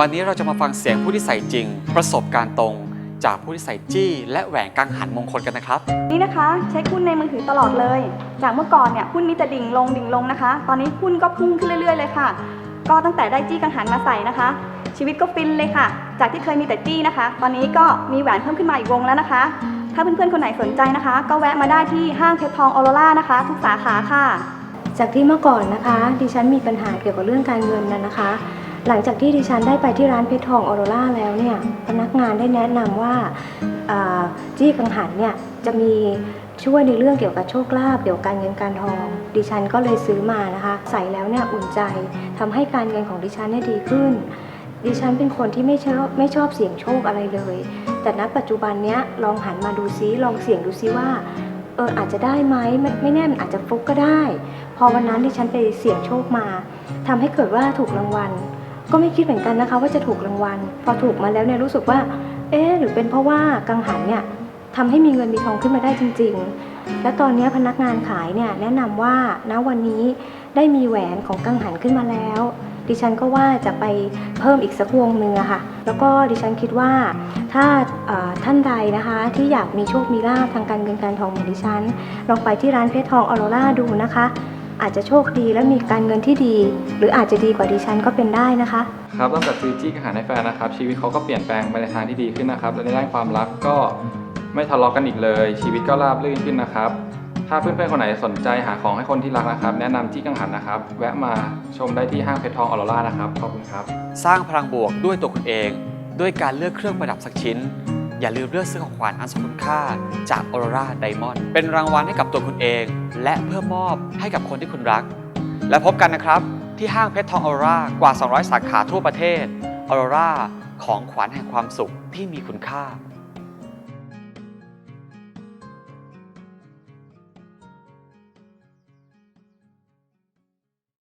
วันนี้เราจะมาฟังเสียงผู้ที่ใส่จริง ประสบการณ์ตรง จากผู้ที่ใส่จี้ และแหวนกังหันมงคลกันนะครับ นี่นะคะ เช็คหุ้นในมือถือตลอดเลย จากเมื่อก่อนเนี่ยหุ้นมีแต่ดิ่งลงดิ่งลงนะคะ ตอนนี้หุ้นก็พุ่งขึ้นเรื่อยๆเลยค่ะ ก็ตั้งแต่ได้จี้กังหันมาใส่นะคะ ชีวิตก็ฟินเลยค่ะ จากที่เคยมีแต่จี้นะคะ ตอนนี้ก็มีแหวนเพิ่มขึ้นมาอีกวงแล้วนะคะ ถ้าเพื่อนๆคนไหนสนใจนะคะ ก็แวะมาได้ที่ห้างเพชรทองออโรร่านะคะ ทุกสาขาค่ะ จากที่เมื่อก่อนนะคะดิฉันมีปัญหาเกี่ยวกับเรื่องการเงินนะนะคะ หลังจากที่ดิฉันได้ไปที่ร้านเพชรทองออโรร่าแล้วเนี่ยพนักงานได้แนะนำว่าอ่าจี้กังหันเนี่ยจะมีช่วยในเรื่องเกี่ยวกับโชคลาภเกี่ยวกับการเงินการทอง ดิฉันก็เลยซื้อมานะคะใส่แล้วเนี่ยอุ่นใจทำให้การเงินของดิฉันเนี่ยดีขึ้น ดิฉันเป็นคนที่ไม่ชอบไม่ชอบเสี่ยงโชคอะไรเลย แต่ณปัจจุบันเนี้ยลองหันมาดูซิลองเสี่ยงดูซิว่าเอออาจจะได้ไหมไม่ไม่แน่มันอาจจะฟุกก็ได้ พอวันนั้นที่ฉันไปเสี่ยงโชคมาทำให้เกิดว่าถูกรางวัล ก็ไม่คิดเหมือนกันนะคะ ว่าจะถูกรางวัล พอถูกมาแล้วเนี่ยรู้สึกว่า เอ๊ะหรือเป็นเพราะว่ากังหันเนี่ยทำให้มีเงินมีทองขึ้นมาได้จริง ๆ และตอนนี้พนักงานขายเนี่ยแนะนำว่าณวันนี้ได้มีแหวนของกังหันขึ้นมาแล้ว ดิฉันก็ว่าจะไปเพิ่มอีกสักวงหนึ่งอะค่ะ แล้วก็ดิฉันคิดว่าถ้าท่านใดนะคะที่อยากมีโชคมีลาภทางการเงินการทองเหมือนดิฉัน ลองไปที่ร้านเพชรทองออโรราดูนะคะ อาจจะโชคดีและมีการเงินที่ดี หรืออาจจะดีกว่าดิฉันก็เป็นได้นะคะ ครับตั้งแต่ซื้อจี้กังหันให้แฟนนะครับ ชีวิตเขาก็เปลี่ยนแปลงไปในทางที่ดีขึ้นนะครับและในด้านความรักก็ไม่ทะเลาะกันอีกเลย ชีวิตก็ราบรื่นขึ้นนะครับ ถ้าเพื่อนๆคนไหนสนใจหาของให้คนที่รักนะครับ แนะนำจี้กังหันนะครับ แวะมาชมได้ที่ห้างเพชรทองออโรรานะครับขอบคุณครับ สร้างพลังบวกด้วยตัวคุณเอง ด้วยการเลือกเครื่องประดับสักชิ้น อย่าลืมเลือกซื้อของขวัญอันทรงคุณค่าจาก Aurora Diamond เป็นรางวัลให้กับตัวคุณเอง และเพื่อมอบให้กับคนที่คุณรัก และพบกันนะครับ ที่ห้างเพชรทองออร่ากว่า 200 สาขาทั่วประเทศออร่าของขวัญแห่งความสุขที่มีคุณค่า